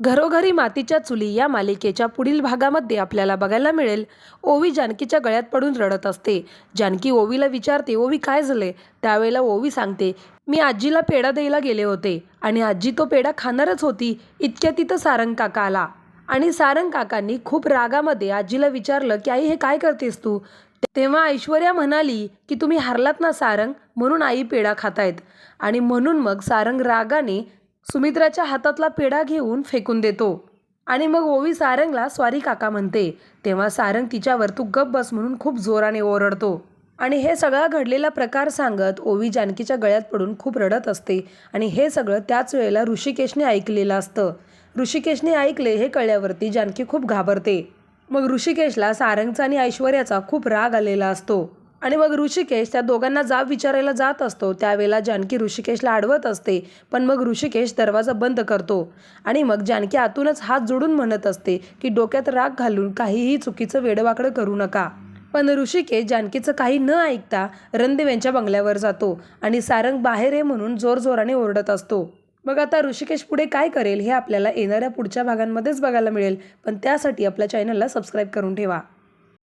घरोघरी मातीच्या चुली या मालिकेच्या पुढील भागामध्ये आपल्याला बघायला मिळेल. ओवी जानकीच्या गळ्यात पडून रडत असते. जानकी ओवीला विचारते ओवी काय झाले त्यावेळेला ओवी सांगते मी आजीला पेढा द्यायला गेले होते आणि आजी तो पेढा खाणारच होती. इतक्या तिथं सारंग काका आला. आणि सारंग काकांनी खूप रागामध्ये आजीला विचारलं की आई हे काय करतेस तू? तेव्हा ऐश्वर्या म्हणाली की तुम्ही हारलात ना सारंग? म्हणून आई पेढा खातायत. आणि म्हणून मग सारंग रागाने सुमित्राच्या हातातला पेढा घेऊन फेकून देतो. आणि मग ओवी सारंगला स्वारी काका म्हणते तेव्हा सारंग तिच्यावर तू गप बस म्हणून खूप जोराने ओरडतो. आणि हे सगळा घडलेला प्रकार सांगत ओवी जानकीच्या गळ्यात पडून खूप रडत असते आणि हे सगळं त्याच वेळेला ऋषिकेशने ऐकलेलं असतं. ऋषिकेशने ऐकले हे कळल्यावरती जानकी खूप घाबरते. मग ऋषिकेशला सारंगचा आणि ऐश्वर्याचा खूप राग आलेला असतो. आणि मग ऋषिकेश त्या दोघांना जाब विचारायला जात असतो. त्यावेळेला जानकी ऋषिकेशला अडवत असते पण मग ऋषिकेश दरवाजा बंद करतो आणि मग जानकी आतूनच हात जोडून म्हणत असते की डोक्यात राग घालून काहीही चुकीचं वेडवाकडं करू नका. पण ऋषिकेश जानकीचं काही न ऐकता रणदेव यांच्या बंगल्यावर जातो आणि सारंग बाहेर आहे म्हणून जोरजोराने ओरडत असतो. मग आता ऋषिकेश पुढे काय करेल हे आपल्याला येणाऱ्या पुढच्या भागांमध्येच बघायला मिळेल पण त्यासाठी आपल्या चॅनलला सबस्क्राईब करून ठेवा.